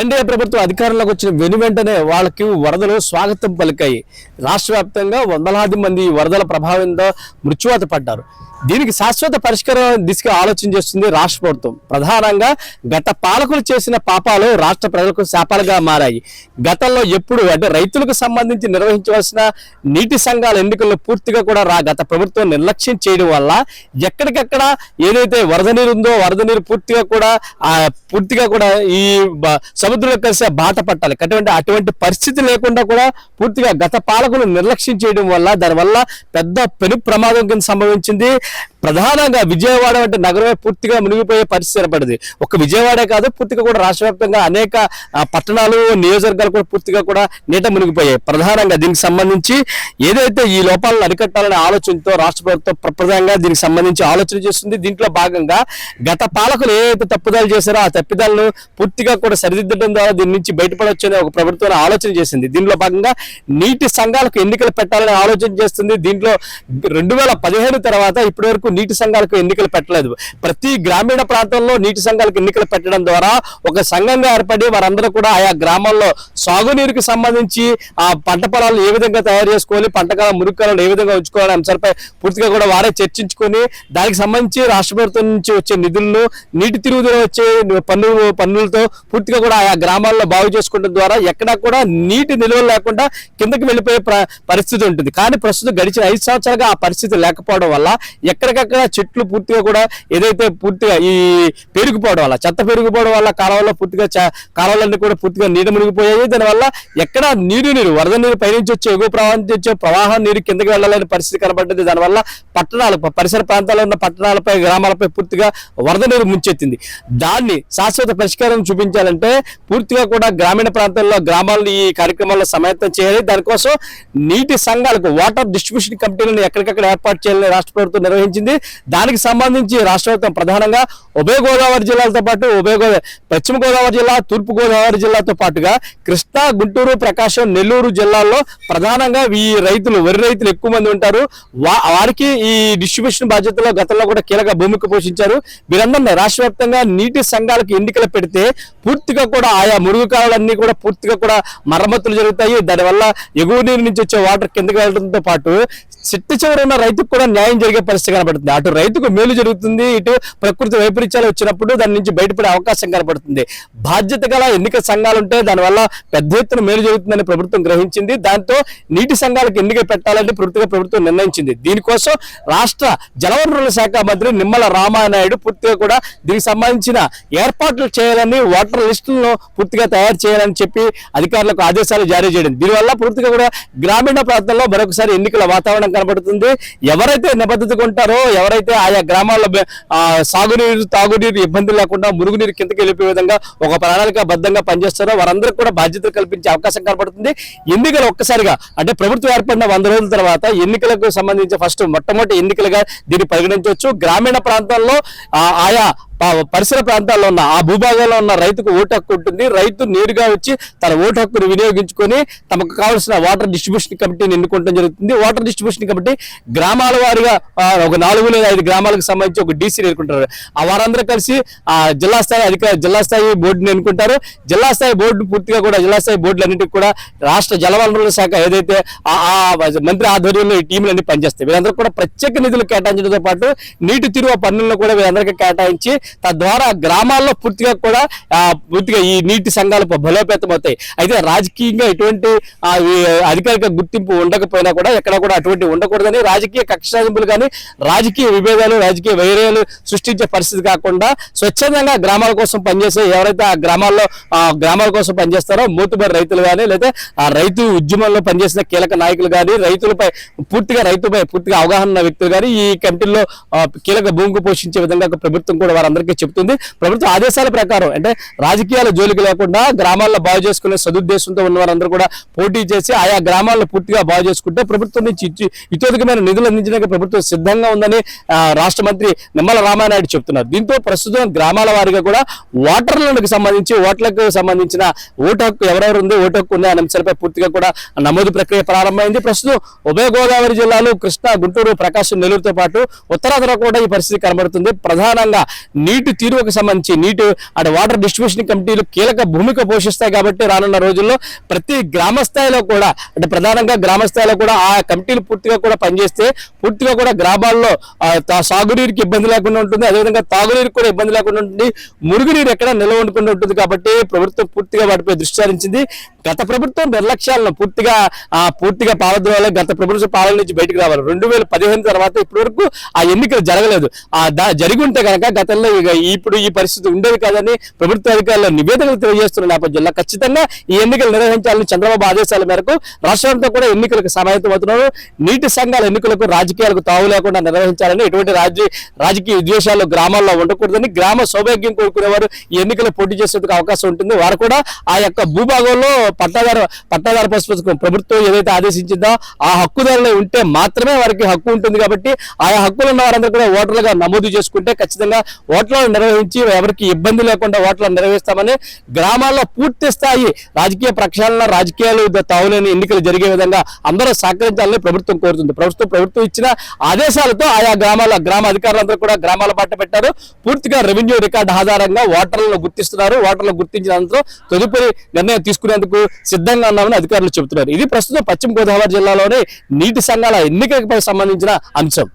NDA ప్రభుత్వం అధికారంలోకి వచ్చిన వెను వెంటనే వాళ్ళకి వరదలు స్వాగతం పలికాయి. రాష్ట్ర వ్యాప్తంగా వందలాది మంది ఈ వరదల ప్రభావంతో మృత్యువాత పడ్డారు. దీనికి శాశ్వత పరిష్కారం దిశగా ఆలోచన చేస్తుంది రాష్ట్ర ప్రభుత్వం. ప్రధానంగా గత పాలకులు చేసిన పాపాలు రాష్ట్ర ప్రజలకు శాపాలుగా మారాయి. గతంలో ఎప్పుడు అంటే రైతులకు సంబంధించి నిర్వహించవలసిన నీటి సంఘాల ఎన్నికల్లో పూర్తిగా కూడా రా గత ప్రభుత్వం నిర్లక్ష్యం చేయడం వల్ల ఎక్కడికక్కడ ఏదైతే వరద నీరు ఉందో వరద నీరు పూర్తిగా కూడా పూర్తిగా కూడా ఈ సముద్రంలో కలిసే బాట పట్టాలి. అటువంటి అటువంటి పరిస్థితి లేకుండా కూడా పూర్తిగా గత పాలకులు నిర్లక్ష్యం చేయడం వల్ల దానివల్ల పెద్ద పెను ప్రమాదం కింద సంభవించింది. ప్రధానంగా విజయవాడ వంటి నగరమే పూర్తిగా మునిగిపోయే పరిస్థితి ఏర్పడింది. ఒక విజయవాడే కాదు పూర్తిగా కూడా రాష్ట్రవ్యాప్తంగా అనేక పట్టణాలు నియోజకవర్గాలు కూడా పూర్తిగా కూడా నీట మునిగిపోయాయి. ప్రధానంగా దీనికి సంబంధించి ఏదైతే ఈ లోపాలను అరికట్టాలనే ఆలోచనతో రాష్ట్ర ప్రభుత్వం ప్ర- ప్రధానంగా దీనికి సంబంధించి ఆలోచన చేస్తుంది. దీంట్లో భాగంగా గత పాలకులు ఏదైతే తప్పుదాలు చేశారో ఆ తప్పిదాలను పూర్తిగా కూడా సరిదిద్దడం ద్వారా దీని నుంచి బయటపడొచ్చని ఒక ప్రభుత్వం ఆలోచన చేసింది. దీనిలో భాగంగా నీటి సంఘాలకు ఎన్నికలు పెట్టాలని ఆలోచన చేస్తుంది. దీంట్లో రెండు వేల పదిహేను తర్వాత ఇప్పటి వరకు నీటి సంఘాలకు ఎన్నికలు పెట్టలేదు. ప్రతి గ్రామీణ ప్రాంతంలో నీటి సంఘాలకు ఎన్నికలు పెట్టడం ద్వారా ఒక సంఘంగా ఏర్పడి వారందరూ కూడా ఆయా గ్రామాల్లో సాగునీరుకి సంబంధించి ఆ పంట పొలాలు ఏ విధంగా తయారు చేసుకోవాలి పంటకాలం మురుకాలను ఏ విధంగా ఉంచుకోవాలనే అంశాలపై పూర్తిగా కూడా వారే చర్చించుకొని దానికి సంబంధించి రాష్ట్ర ప్రభుత్వం నుంచి వచ్చే నిధులను నీటి తిరుగుదల వచ్చే పన్ను పన్నులతో పూర్తిగా కూడా ఆయా గ్రామాల్లో బాగు చేసుకోవడం ద్వారా ఎక్కడా కూడా నీటి నిల్వలు లేకుండా కిందకి వెళ్ళిపోయే పరిస్థితి ఉంటుంది. కానీ ప్రస్తుతం గడిచిన ఐదు సంవత్సరాలుగా ఆ పరిస్థితి లేకపోవడం వల్ల ఎక్కడికైనా ఎక్కడికక్కడ చెట్లు పూర్తిగా కూడా ఏదైతే పూర్తిగా ఈ పెరిగిపోవడం వల్ల చెత్త పెరిగిపోవడం వల్ల కాలువలో పూర్తిగా కాలువలన్నీ కూడా పూర్తిగా నీరు మునిగిపోయాయి. దానివల్ల ఎక్కడ నీరు నీరు వరద నీరు పైనుంచి వచ్చే ఎగువ ప్రవాహం వచ్చే ప్రవాహం నీరు కిందకి వెళ్ళాలని పరిస్థితి కనబడ్డది. దానివల్ల పట్టణాలు పరిసర ప్రాంతాల్లో ఉన్న పట్టణాలపై గ్రామాలపై పూర్తిగా వరద నీరు ముంచెత్తింది. దాన్ని శాశ్వత పరిష్కారం చూపించాలంటే పూర్తిగా కూడా గ్రామీణ ప్రాంతాల్లో గ్రామాలను ఈ కార్యక్రమాల్లో సమాయత్తం చేయాలి. దానికోసం నీటి సంఘాలకు వాటర్ డిస్ట్రిబ్యూషన్ కమిటీలను ఎక్కడికక్కడ ఏర్పాటు చేయాలని రాష్ట్ర ప్రభుత్వం నిర్వహించింది. దానికి సంబంధించి రాష్ట్ర ప్రభుత్వం ప్రధానంగా ఉభయ గోదావరి జిల్లాలతో పాటు ఉభయ గోదావరి పశ్చిమ గోదావరి జిల్లా తూర్పు గోదావరి జిల్లాతో పాటుగా కృష్ణా గుంటూరు ప్రకాశం నెల్లూరు జిల్లాల్లో ప్రధానంగా ఈ రైతులు వరి రైతులు ఎక్కువ మంది ఉంటారు. వారికి ఈ డిస్ట్రిబ్యూషన్ బాధ్యతలో గతంలో కూడా కీలక భూమిక పోషించారు. వీరందరినీ రాష్ట్ర నీటి సంఘాలకు ఎన్నికలు పెడితే పూర్తిగా కూడా ఆయా మురుగు కాలువలన్నీ కూడా పూర్తిగా కూడా మరమ్మతులు జరుగుతాయి. దానివల్ల ఎగువ నీరు నుంచి వచ్చే వాటర్ కిందకి వెళ్ళడంతో పాటు చిట్ట చివరి ఉన్న రైతుకు కూడా న్యాయం జరిగే పరిస్థితి కనబడుతుంది. అటు రైతుకు మేలు జరుగుతుంది ఇటు ప్రకృతి వైపరీత్యాలు వచ్చినప్పుడు దాని నుంచి బయటపడే అవకాశం కనబడుతుంది. బాధ్యత గల ఎన్నిక సంఘాలు ఉంటే దానివల్ల పెద్ద ఎత్తున మేలు జరుగుతుందని ప్రభుత్వం గ్రహించింది. దాంతో నీటి సంఘాలకు ఎన్నిక పెట్టాలని పూర్తిగా ప్రభుత్వం నిర్ణయించింది. దీనికోసం రాష్ట్ర జలవనరుల శాఖ మంత్రి నిమ్మల రామానాయుడు పూర్తిగా కూడా దీనికి సంబంధించిన ఏర్పాట్లు చేయాలని ఓటర్ లిస్టులను పూర్తిగా తయారు చేయాలని చెప్పి అధికారులకు ఆదేశాలు జారీ చేయడం. దీనివల్ల పూర్తిగా కూడా గ్రామీణ ప్రాంతాల్లో మరొకసారి ఎన్నికల వాతావరణం కనబడుతుంది. ఎవరైతే నిబద్ధతగా ఉంటారో ఎవరైతే ఆయా గ్రామాల్లో సాగునీరు తాగునీరు ఇబ్బంది లేకుండా మురుగునీరు కిందకి వెళ్ళిపోయే విధంగా ఒక ప్రణాళిక బద్ధంగా పనిచేస్తారో వారందరికీ కూడా బాధ్యతలు కల్పించే అవకాశం కనబడుతుంది. ఎన్నికలు ఒక్కసారిగా అంటే ప్రభుత్వం ఏర్పడిన వంద రోజుల తర్వాత ఎన్నికలకు సంబంధించి ఫస్ట్ మొట్టమొదటి ఎన్నికలుగా దీన్ని పరిగణించవచ్చు. గ్రామీణ ప్రాంతాల్లో ఆయా పరిసర ప్రాంతాల్లో ఉన్న ఆ భూభాగంలో ఉన్న రైతుకు ఓటు హక్కు ఉంటుంది. రైతు నేరుగా వచ్చి తన ఓటు హక్కును వినియోగించుకొని తమకు కావాల్సిన వాటర్ డిస్ట్రిబ్యూషన్ కమిటీని ఎన్నుకోవడం జరుగుతుంది. వాటర్ డిస్ట్రిబ్యూషన్ కమిటీ గ్రామాల వారిగా ఒక నాలుగు లేదా ఐదు గ్రామాలకు సంబంధించి ఒక డీసీని ఎన్నుకుంటారు. ఆ వారందరూ కలిసి ఆ జిల్లా స్థాయి అధికార జిల్లా స్థాయి బోర్డుని ఎన్నుకుంటారు. జిల్లా స్థాయి బోర్డు పూర్తిగా కూడా జిల్లా స్థాయి బోర్డులన్నింటికి కూడా రాష్ట్ర జలవనరుల శాఖ ఏదైతే ఆ మంత్రి ఆధ్వర్యంలో ఈ టీంలన్నీ పనిచేస్తాయి. వీరందరూ కూడా ప్రత్యేక నిధులు కేటాయించడంతో పాటు నీటి తిరువ పన్నులను కూడా వీరందరికీ కేటాయించి తద్వారా గ్రామాల్లో పూర్తిగా కూడా ఆ, పూర్తిగా ఈ నీటి సంఘాలు బలోపేతం అవుతాయి అయితే రాజకీయంగా ఎటువంటి అధికారిక గుర్తింపు ఉండకపోయినా కూడా ఎక్కడ కూడా అటువంటి ఉండకూడదని రాజకీయ కక్షింపులు కానీ రాజకీయ విభేదాలు రాజకీయ వైర్యాలు సృష్టించే పరిస్థితి కాకుండా స్వచ్ఛందంగా గ్రామాల కోసం పనిచేసే ఎవరైతే ఆ గ్రామాల్లో గ్రామాల కోసం పనిచేస్తారో మూతుబడి రైతులు కానీ లేదా ఆ రైతు ఉద్యమంలో పనిచేసిన కీలక నాయకులు కానీ రైతులపై పూర్తిగా రైతుపై పూర్తిగా అవగాహన ఉన్న వ్యక్తులు కానీ ఈ కమిటీల్లో ఆ, కీలక భూమికి పోషించే విధంగా ప్రభుత్వం కూడా అందరికీ చెప్తుంది ప్రభుత్వ ఆదేశాల ప్రకారం అంటే రాజకీయాల జోలికి లేకుండా గ్రామాల్లో బాగు చేసుకునే సదుద్దేశంతో ఉన్న వారందరూ కూడా పోటీ చేసి ఆయా గ్రామాల్లో పూర్తిగా బాగు చేసుకుంటే ప్రభుత్వం నుంచి ఇచ్చి ఇతోధికమైన నిధులు అందించడానికి ప్రభుత్వం సిద్ధంగా ఉందని రాష్ట్ర మంత్రి నిమ్మల రామానాయుడు చెప్తున్నారు. దీంతో ప్రస్తుతం గ్రామాల వారిగా కూడా ఓటర్లకు సంబంధించి ఓట్లకు సంబంధించిన ఓటు హక్కు ఎవరెవరు ఉంది ఓటు హక్కు ఉంది అనే అంశాలపై పూర్తిగా కూడా నమోదు ప్రక్రియ ప్రారంభమైంది. ప్రస్తుతం ఉభయ గోదావరి జిల్లాలు కృష్ణా గుంటూరు ప్రకాశం నెల్లూరుతో పాటు ఉత్తరాంధ్ర కూడా ఈ పరిస్థితి కనబడుతుంది. ప్రధానంగా నీటి తీరువకు సంబంధించి నీటి అటు వాటర్ డిస్ట్రిబ్యూషన్ కమిటీలు కీలక భూమిక పోషిస్తాయి కాబట్టి రానున్న రోజుల్లో ప్రతి గ్రామ స్థాయిలో కూడా అంటే ప్రధానంగా గ్రామ స్థాయిలో కూడా ఆ కమిటీలు పూర్తిగా కూడా పనిచేస్తే పూర్తిగా కూడా గ్రామాల్లో తా- సాగునీరుకి ఇబ్బంది లేకుండా ఉంటుంది. అదేవిధంగా తాగునీరుకి కూడా ఇబ్బంది లేకుండా ఉంటుంది. మురుగునీరు ఎక్కడ నిల్వ ఉండకుండా ఉంటుంది కాబట్టి ప్రభుత్వం పూర్తిగా వాటిపై దృష్టి సారించింది. గత ప్రభుత్వం నిర్లక్ష్యాలను పూర్తిగా పూర్తిగా పాలద్రోవాలి గత ప్రభుత్వ పాలన నుంచి బయటకు రావాలి. రెండు వేల పదిహేను తర్వాత ఇప్పటి వరకు ఆ ఎన్నికలు జరగలేదు. ఆ దా- జరిగి ఉంటే కనుక గతంలో ఇప్పుడు ఈ పరిస్థితి ఉండేది కాదని ప్రభుత్వ అధికారులు నివేదికలు తెలియజేస్తున్న నేపథ్యంలో ఖచ్చితంగా ఈ ఎన్నికలు నిర్వహించాలని చంద్రబాబు ఆదేశాల మేరకు రాష్ట్రంతో కూడా ఎన్నికలకు సమాయత్తమవుతున్నారు నీటి సంఘాల ఎన్నికలకు రాజకీయాలకు తావు లేకుండా నిర్వహించాలని ఎటువంటి రాజ్య రాజకీయ ఉద్వేషాలు గ్రామాల్లో ఉండకూడదని గ్రామ సౌభాగ్యం కోరుకునేవారు ఈ ఎన్నికలు పోటీ చేసేందుకు అవకాశం ఉంటుంది. వారు కూడా ఆ యొక్క భూభాగంలో పట్టాదారు పట్టాదారు పుస్తకం ప్రభుత్వం ఏదైతే ఆదేశించిందో ఆ హక్కుదారులు ఉంటే మాత్రమే వారికి హక్కు ఉంటుంది కాబట్టి ఆయా హక్కులు ఉన్న వారందరూ కూడా ఓటర్లుగా నమోదు చేసుకుంటే ఖచ్చితంగా ఓట్లను నిర్వహించి ఎవరికి ఇబ్బంది లేకుండా ఓట్లను నిర్వహిస్తామని గ్రామాల్లో పూర్తి స్థాయి రాజకీయ ప్రక్షాళన రాజకీయాలు తావులేని ఎన్నికలు జరిగే విధంగా అందరూ సహకరించాలని ప్రభుత్వం కోరుతుంది. ప్రభుత్వం ప్రభుత్వం ఇచ్చిన ఆదేశాలతో ఆయా గ్రామాల గ్రామ అధికారులందరూ కూడా గ్రామాల బాట పెట్టారు. పూర్తిగా రెవెన్యూ రికార్డు ఆధారంగా ఓటర్లను గుర్తిస్తున్నారు. ఓటర్లను గుర్తించిన అనంతరం తదుపరి నిర్ణయం తీసుకునేందుకు సిద్ధంగా ఉన్నామని అధికారులు చెబుతున్నారు. ఇది ప్రస్తుతం పశ్చిమ గోదావరి జిల్లాలోని నీటి సంఘాల ఎన్నికలపై సంబంధించిన అంశం.